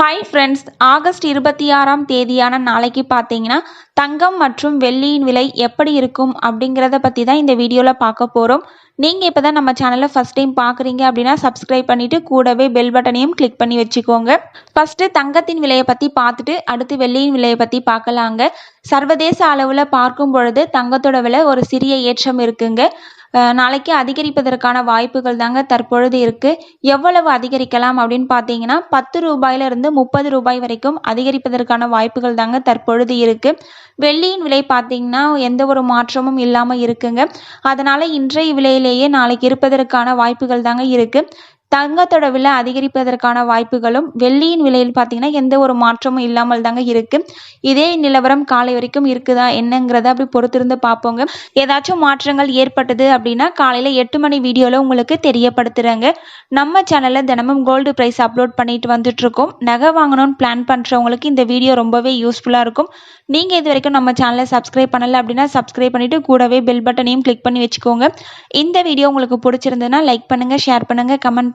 Hi friends August இருபத்தி ஆறாம் தேதியான நாளைக்கு பார்த்தீங்கன்னா தங்கம் மற்றும் வெள்ளியின் விலை எப்படி இருக்கும் அப்படிங்கிறத பற்றி தான் இந்த வீடியோவில் பார்க்க போகிறோம் நீங்கள் இப்போ தான் நம்ம சேனலை ஃபஸ்ட் டைம் பார்க்குறீங்க அப்படின்னா சப்ஸ்கிரைப் பண்ணிவிட்டு கூடவே பெல் பட்டனையும் கிளிக் பண்ணி வச்சுக்கோங்க. ஃபஸ்ட்டு தங்கத்தின் விலையை பற்றி பார்த்துட்டு அடுத்து வெள்ளியின் விலையை பற்றி பார்க்கலாங்க. சர்வதேச அளவில் பார்க்கும் பொழுது தங்கத்தோட விலை ஒரு சிறிய ஏற்றம் இருக்குங்க. நாளைக்கு அதிகரிப்பதற்கான வாய்ப்புகள் தாங்க தற்பொழுது இருக்குது எவ்வளவு அதிகரிக்கலாம் அப்படின்னு பார்த்தீங்கன்னா பத்து ரூபாயிலிருந்து முப்பது ரூபாய் வரைக்கும் அதிகரிப்பதற்கான வாய்ப்புகள் தாங்க தற்பொழுது இருக்குது வெள்ளியின் விலை பார்த்தீங்கன்னா எந்த ஒரு மாற்றமும் இல்லாமல் இருக்குங்க. அதனால் இன்றைய விலையிலேயே நாளைக்கு இருப்பதற்கான வாய்ப்புகள் தாங்க இருக்குது தங்கத்தோட விலை அதிகரிப்பதற்கான வாய்ப்புகளும் வெள்ளியின் விலையில் பார்த்தீங்கன்னா எந்த ஒரு மாற்றமும் இல்லாமல் தாங்க இருக்குது இதே நிலவரம் காலை வரைக்கும் இருக்குதா என்னங்கிறத அப்படி பொறுத்திருந்து பார்ப்போங்க. ஏதாச்சும் மாற்றங்கள் ஏற்பட்டது அப்படின்னா காலையில் எட்டு மணி வீடியோவில் உங்களுக்கு தெரியப்படுத்துகிறேங்க நம்ம சேனலில் தினமும் கோல்டு ப்ரைஸ் அப்லோட் பண்ணிட்டு வந்துட்டுருக்கோம். நகை வாங்கணும்னு பிளான் பண்ணுறவங்களுக்கு இந்த வீடியோ ரொம்பவே யூஸ்ஃபுல்லாக இருக்கும். நீங்கள் இது வரைக்கும் நம்ம சேனலை சப்ஸ்கிரைப் பண்ணலை அப்படின்னா சப்ஸ்கிரைப் பண்ணிவிட்டு கூடவே பெல் பட்டனையும் கிளிக் பண்ணி வச்சுக்கோங்க. இந்த வீடியோ உங்களுக்கு பிடிச்சிருந்ததுன்னா லைக் பண்ணுங்கள் ஷேர் பண்ணுங்கள் கமெண்ட்